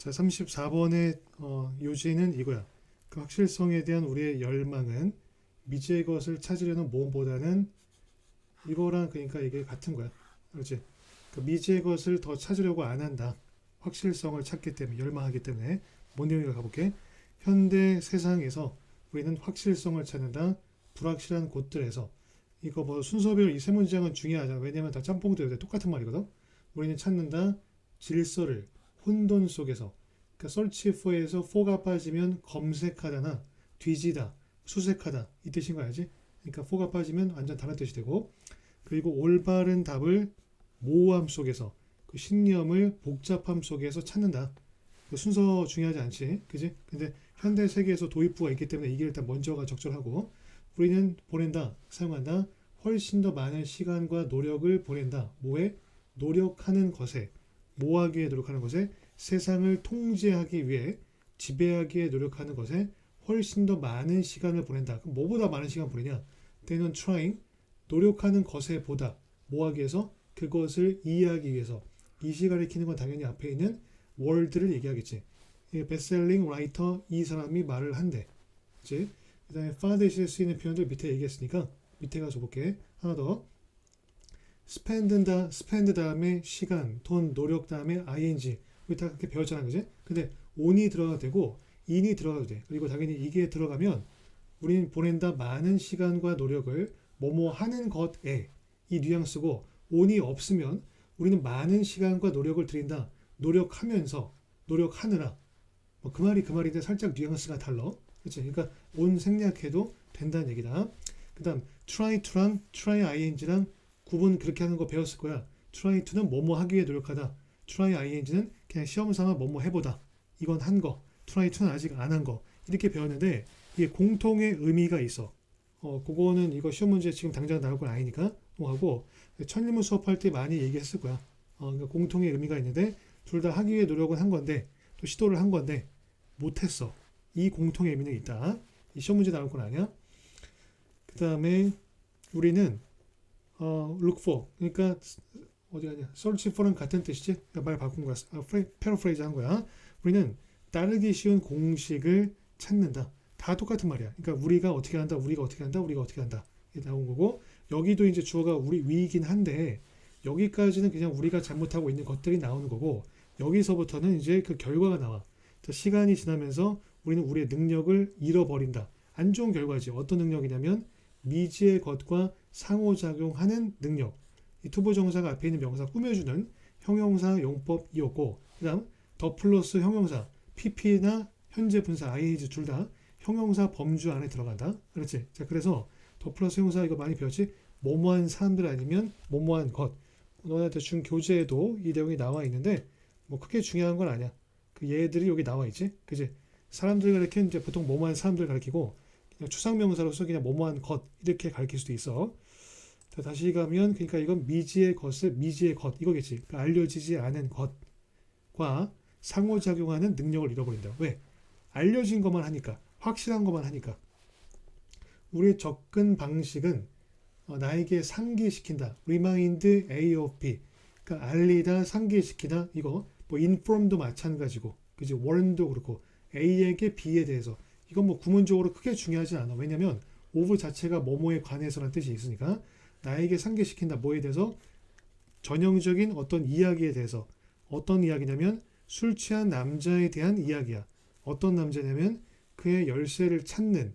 자, 34번의 어, 요지는 이거야. 그 확실성에 대한 우리의 열망은 미지의 것을 찾으려는 모험보다는 이거랑 그러니까 이게 같은 거야. 그렇지? 그 미지의 것을 더 찾으려고 안 한다. 확실성을 찾기 때문에 열망하기 때문에 뭔 내용인가 가볼게. 현대 세상에서 우리는 확실성을 찾는다. 불확실한 곳들에서 이거 뭐 순서별 이 세 문장은 중요하잖아. 왜냐면 다 짬뽕도 똑같은 말이거든. 우리는 찾는다. 질서를 혼돈 속에서 그러니까 search for에서 for가 빠지면 검색하다나 뒤지다, 수색하다 이 뜻인 거 알지? 그러니까 for가 빠지면 완전 다른 뜻이 되고 그리고 올바른 답을 모호함 속에서 그 신념을 복잡함 속에서 찾는다. 그 순서 중요하지 않지, 그지? 근데 현대 세계에서 도입부가 있기 때문에 이게 일단 먼저가 적절하고 우리는 보낸다, 사용한다. 훨씬 더 많은 시간과 노력을 보낸다. 뭐에? 노력하는 것에 모하기 위해 노력하는 것에 세상을 통제하기 위해 지배하기에 노력하는 것에 훨씬 더 많은 시간을 보낸다. 그럼 뭐보다 많은 시간 보내냐? They는 trying 노력하는 것에 보다 뭐하기 위해서 그것을 이해하기 위해서 이 시간을 키는 건 당연히 앞에 있는 월드를 얘기하겠지. 이 베스트셀링 라이터 이 사람이 말을 한대. 그치? 그 다음에 파데시에 쓰이는 표현들 밑에 얘기했으니까 밑에 가서 볼게. 하나 더. 스펜드다, 스펜드 다음에 시간, 돈, 노력 다음에 ing. 우리 다 그렇게 배웠잖아, 그지? 근데 on이 들어가도 되고 in이 들어가도 돼. 그리고 당연히 이게 들어가면 우리는 보낸다 많은 시간과 노력을 뭐뭐 하는 것에 이 뉘앙스고 on이 없으면 우리는 많은 시간과 노력을 들인다. 노력하면서 노력하느라 뭐 그 말이 그 말인데 살짝 뉘앙스가 달라. 그렇지? 그러니까 on 생략해도 된다는 얘기다. 그다음 try to랑 try ing랑 구분 그렇게 하는 거 배웠을 거야. try to는 뭐뭐 하기 위해 노력하다. try ing는 그냥 시험 삼아 뭐뭐 해보다. 이건 한 거. try to는 아직 안 한 거. 이렇게 배웠는데 이게 공통의 의미가 있어. 어, 그거는 이거 시험 문제 지금 당장 나올 건 아니니까 하고 천일문 수업할 때 많이 얘기했을 거야. 어, 그러니까 공통의 의미가 있는데 둘 다 하기 위해 노력은 한 건데 또 시도를 한 건데 못했어. 이 공통의 의미는 있다. 이 시험 문제 나올 건 아니야. 그 다음에 우리는 어, look for. 그러니까 어디 가냐? search for는 같은 뜻이지? 말 바꾼 거야 아, 패러프레이즈 한 거야. 우리는 따르기 쉬운 공식을 찾는다. 다 똑같은 말이야. 그러니까 우리가 어떻게 한다 우리가 어떻게 한다 우리가 어떻게 한다. 이게 나온 거고. 여기도 이제 주어가 우리 위이긴 한데 여기까지는 그냥 우리가 잘못하고 있는 것들이 나오는 거고 여기서부터는 이제 그 결과가 나와. 자, 시간이 지나면서 우리는 우리의 능력을 잃어버린다. 안 좋은 결과지. 어떤 능력이냐면 미지의 것과 상호작용하는 능력. 이 투부 정사가 앞에 있는 명사 꾸며주는 형용사 용법이었고, 그 다음 더 플러스 형용사 pp나 현재 분사 ing 둘다 형용사 범주 안에 들어간다. 그렇지? 자, 그래서 더 플러스 형용사 이거 많이 배웠지? 뭐뭐한 사람들 아니면 뭐뭐한 것. 너네한테 준 교재에도 이 내용이 나와 있는데 뭐 크게 중요한 건 아니야. 그 얘들이 여기 나와 있지? 그지? 사람들 가리키는 이제 보통 뭐뭐한 사람들 그냥 추상명사로서 그냥 뭐뭐한 것 이렇게 가르칠 수도 있어. 자, 다시 가면 그러니까 이건 미지의 것을 미지의 것 이거겠지. 그러니까 알려지지 않은 것과 상호작용하는 능력을 잃어버린다. 왜? 알려진 것만 하니까 확실한 것만 하니까 우리의 접근 방식은 어, 나에게 상기시킨다. remind A of B. 그러니까 알리다, 상기시키다. 이거 뭐 inform도 마찬가지고, 그지? warn도 그렇고 A에게 B에 대해서 이건 뭐 구문적으로 크게 중요하지 않아. 왜냐면 of 자체가 뭐뭐에 관해서라는 뜻이 있으니까 나에게 상기시킨다. 뭐에 대해서 전형적인 어떤 이야기에 대해서 어떤 이야기냐면 술 취한 남자에 대한 이야기야. 어떤 남자냐면 그의 열쇠를 찾는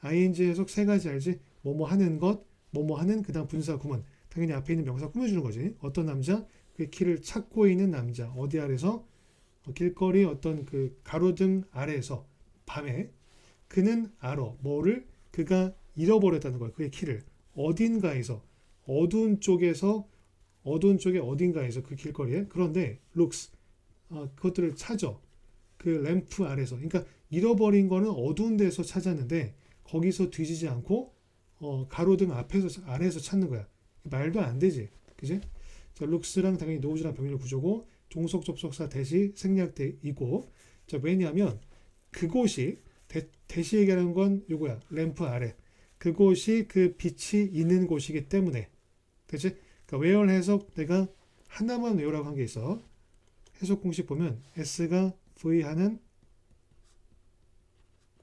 ing 해석 세 가지 알지? 뭐뭐 하는 것, 뭐뭐 하는 그다음 분사 구문. 당연히 앞에 있는 명사 꾸며주는 거지. 어떤 남자? 그 키를 찾고 있는 남자. 어디 아래서? 어, 길거리 어떤 그 가로등 아래에서 밤에 그는 알아. 뭐를? 그가 잃어버렸다는 거야. 그의 키를. 어딘가에서 어두운 쪽에서 어두운 쪽에 어딘가에서 그 길거리에 그런데 looks 어, 그것들을 찾아 그 램프 아래서 그러니까 잃어버린 거는 어두운 데서 찾았는데 거기서 뒤지지 않고 어, 가로등 앞에서 아래에서 찾는 거야 말도 안 되지 그지 자 looks랑 당연히 노우즈랑 병렬 구조고 종속 접속사 대시 생략돼 있고 자 왜냐하면 그곳이 대, 대시 얘기하는 건 요거야. 램프 아래. 그곳이 그 빛이 있는 곳이기 때문에. 그치? 그러니까 외열 해석 내가 하나만 외우라고 한 게 있어. 해석 공식 보면 S가 V하는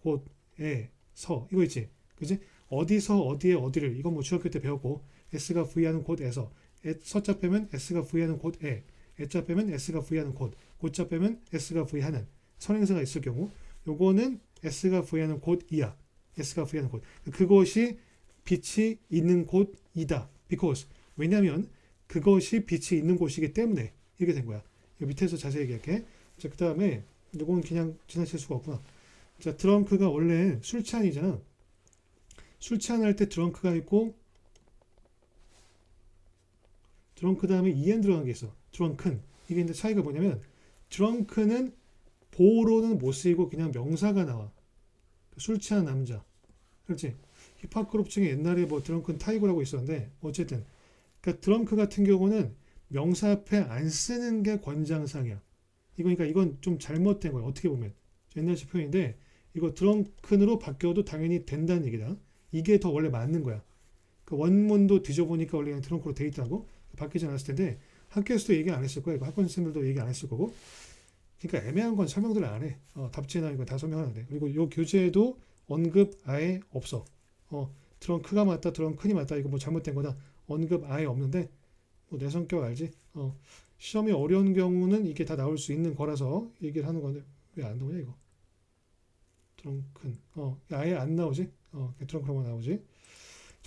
곳에서. 이거 있지? 그지? 어디서 어디에 어디를. 이건 뭐 중학교 때 배웠고 S가 V하는 곳에서. 에- 서자 빼면 S가 V하는 곳에. 애자 빼면 S가 V하는 곳. 곧자 빼면 S가 V하는 선행사가 있을 경우 요거는 S가 V하는 곳 이야 S가 V하는 곳. 그것이 빛이 있는 곳이다. Because. 왜냐하면 그것이 빛이 있는 곳이기 때문에 이렇게 된 거야. 이 밑에서 자세히 얘기할게. 자 그 다음에 이건 그냥 지나칠 수가 없구나. 자 드렁크가 원래 술 취한이잖아. 술 취한할 때 드렁크가 있고 드렁크 다음에 en 들어간 게 있어. 드렁큰 이게 근데 차이가 뭐냐면 드렁크는 보호로는 못 쓰이고 그냥 명사가 나와. 술 취한 남자. 그렇지? 힙합 그룹 중에 옛날에 뭐 드렁큰 타이거라고 있었는데 어쨌든 그러니까 드렁크 같은 경우는 명사 앞에 안 쓰는 게 권장상이야. 이거니까 이건 좀 잘못된 거야 어떻게 보면. 옛날식 표현인데 이거 드렁큰으로 바뀌어도 당연히 된다는 얘기다. 이게 더 원래 맞는 거야. 그 원문도 뒤져보니까 원래 그냥 드렁크로 돼 있다고? 바뀌지 않았을 텐데 학교에서도 얘기 안 했을 거야. 학원 선생님들도 얘기 안 했을 거고 그러니까 애매한 건 설명들 안 해. 어, 답지나 이거 다 설명하는데. 그리고 요 교재에도 언급 아예 없어. 어, 트렁크가 맞다, 트렁큰이 맞다. 이거 뭐 잘못된 거다. 언급 아예 없는데 뭐 내 성격 알지? 어, 시험이 어려운 경우는 이게 다 나올 수 있는 거라서 얘기를 하는 건데 왜 안 나오냐 이거? 트렁큰. 어, 아예 안 나오지? 어, 트렁크로만 나오지.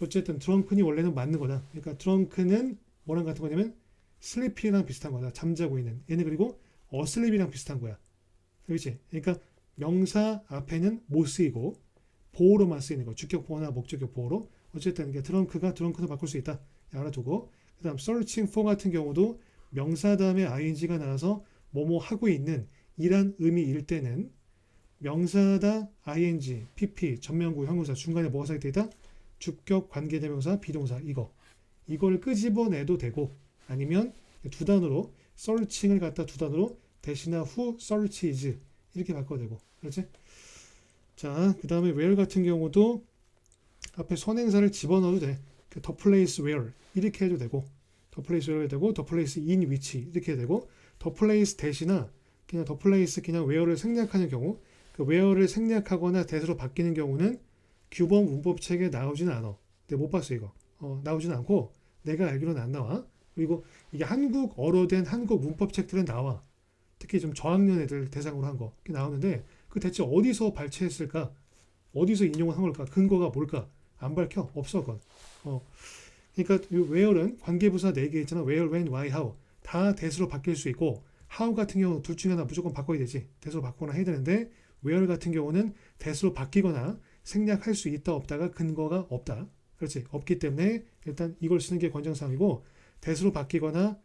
어쨌든 트렁큰이 원래는 맞는 거다. 그러니까 트렁크는 뭐랑 같은 거냐면 슬리피랑 비슷한 거다. 잠자고 있는. 얘는 그리고 어슬립이랑 비슷한 거야. 그렇지? 그러니까 명사 앞에는 못 쓰이고 보호로만 쓰이는 거. 주격 보호나 목적격 보호로. 어쨌든 이게 드렁크가 드렁크로 바꿀 수 있다. 알아두고. 그다음 searching for 같은 경우도 명사 다음에 ing가 나와서 뭐뭐 하고 있는 이란 의미일 때는 명사다 ing, pp, 전면구, 형용사 중간에 뭐가 사이돼 있다? 주격, 관계대명사, 비동사 이거. 이걸 끄집어내도 되고 아니면 두 단어로 searching을 갖다 두 단어로 대신나 who searches 이렇게 바꿔도 되고 그렇지? 자, 그 다음에 where 같은 경우도 앞에 선행사를 집어넣어도 돼. 그 the place where 이렇게 해도 되고 the place where 되고 the place in which 이렇게 해도 되고 the place 대신나 그냥 the place 그냥 where를 생략하는 경우 그 where를 생략하거나 대수로 바뀌는 경우는 규범 문법책에 나오지는 않아. 근데 못 봤어 이거. 어, 나오지는 않고 내가 알기로는 안 나와. 그리고 이게 한국어로 된 한국 문법책들은 나와. 특히 좀 저학년 애들 대상으로 한 거. 나오는데 그 대체 어디서 발췌했을까? 어디서 인용을 한 걸까? 근거가 뭘까? 안 밝혀. 없어 그건. 어. 그러니까 이 where는 관계부사 4개 있잖아. where, when, why, how. 다 대수로 바뀔 수 있고 how 같은 경우 둘 중에 하나 무조건 바꿔야 되지. 대수로 바꾸거나 해야 되는데 where 같은 경우는 대수로 바뀌거나 생략할 수 있다 없다가 근거가 없다. 그렇지. 없기 때문에 일단 이걸 쓰는 게 권장사항이고 대수로 바뀌거나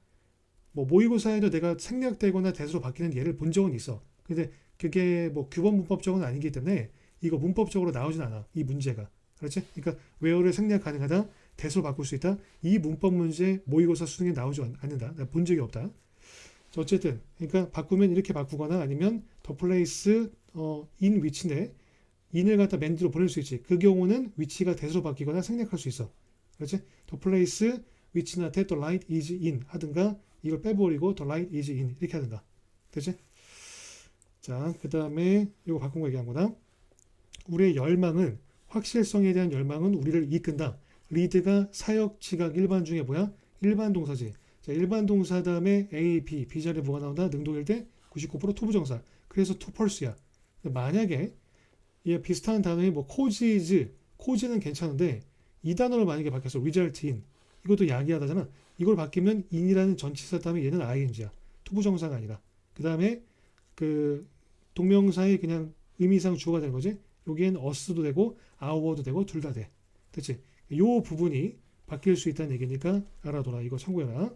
뭐 모의고사에도 내가 생략되거나 대수로 바뀌는 예를 본 적은 있어. 근데 그게 뭐 규범 문법적은 아니기 때문에 이거 문법적으로 나오진 않아. 이 문제가. 그렇지? 그러니까 where를 생략 가능하다. 대수로 바꿀 수 있다. 이 문법 문제 모의고사 수능에 나오지 않- 않는다. 내가 본 적이 없다. 자, 어쨌든 그러니까 바꾸면 이렇게 바꾸거나 아니면 the place 어, in which인데 in을 갖다 맨뒤로 보낼 수 있지. 그 경우는 위치가 대수로 바뀌거나 생략할 수 있어. 그렇지? the place which나 the light is in 하든가 이걸 빼버리고 the light is in 이렇게 하든가. 되지? 자, 그 다음에 이거 바꾼 거 얘기한 거다. 우리의 열망은 확실성에 대한 열망은 우리를 이끈다. 리드가 사역, 지각, 일반 중에 뭐야? 일반 동사지. 자, 일반 동사 다음에 A, B, B 자리에 뭐가 나온다? 능동일 때 99% 투부 정사. 그래서 투펄스야. 만약에 얘 비슷한 단어에 뭐 causes, cause는 괜찮은데 이 단어를 만약에 바뀌었어. result in. 이것도 야기하다잖아. 이걸 바뀌면 in이라는 전치사 다음에 얘는 ing야. 투부정사가 아니라. 그 다음에 그 동명사의 그냥 의미상 주어가 되는 거지. 여기엔 us도 되고 our도 되고 둘 다 돼. 됐지? 요 부분이 바뀔 수 있다는 얘기니까 알아둬라. 이거 참고해라.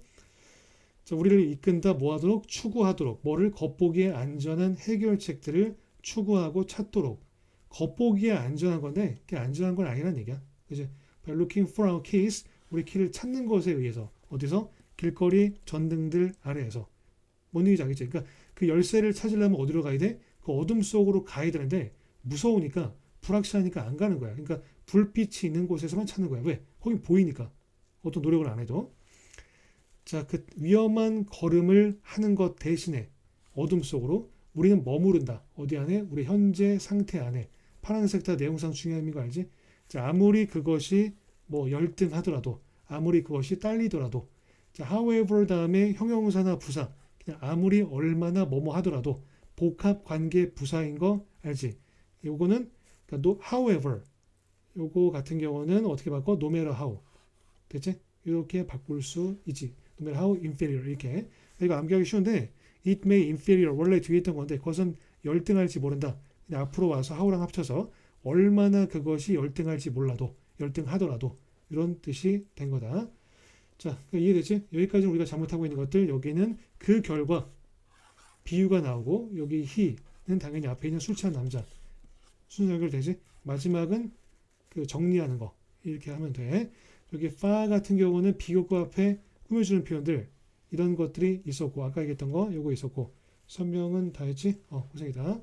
자, 우리를 이끈다 뭐하도록 추구하도록 뭐를 겉보기에 안전한 해결책들을 추구하고 찾도록 겉보기에 안전한 건데 그게 안전한 건 아니란 얘기야. 그지? By looking for our keys 우리 키를 찾는 것에 의해서 어디서 길거리 전등들 아래에서 뭔 얘기인지 알겠지? 그러니까 그 열쇠를 찾으려면 어디로 가야 돼? 그 어둠 속으로 가야 되는데 무서우니까 불확실하니까 안 가는 거야. 그러니까 불빛이 있는 곳에서만 찾는 거야. 왜? 거기 보이니까. 어떤 노력을 안 해도. 자, 그 위험한 걸음을 하는 것 대신에 어둠 속으로 우리는 머무른다. 어디 안에? 우리 현재 상태 안에. 파란색 다 내용상 중요한 거 알지? 자, 아무리 그것이 뭐 열등하더라도, 아무리 그것이 딸리더라도, 자, however 다음에 형용사나 부사, 그냥 아무리 얼마나 뭐뭐 하더라도 복합 관계 부사인 거 알지? 요거는 그러니까 no, however 요거 같은 경우는 어떻게 바꿔? no matter how 됐지? 이렇게 바꿀 수 있지. no matter how inferior 이렇게 이거 암기하기 쉬운데 it may inferior 원래 뒤에 있던 건데 그것은 열등할지 모른다. 앞으로 와서 how랑 합쳐서 얼마나 그것이 열등할지 몰라도 열등하더라도 이런 뜻이 된 거다. 자, 그러니까 이해되지? 여기까지 우리가 잘못하고 있는 것들 여기는 그 결과 비유가 나오고 여기 he는 당연히 앞에 있는 술 취한 남자 순서 연결되지? 마지막은 그 정리하는 거 이렇게 하면 돼. 여기 fa 같은 경우는 비교과 앞에 꾸며주는 표현들 이런 것들이 있었고 아까 얘기했던 거 요거 있었고 설명은 다 했지? 어 고생이다.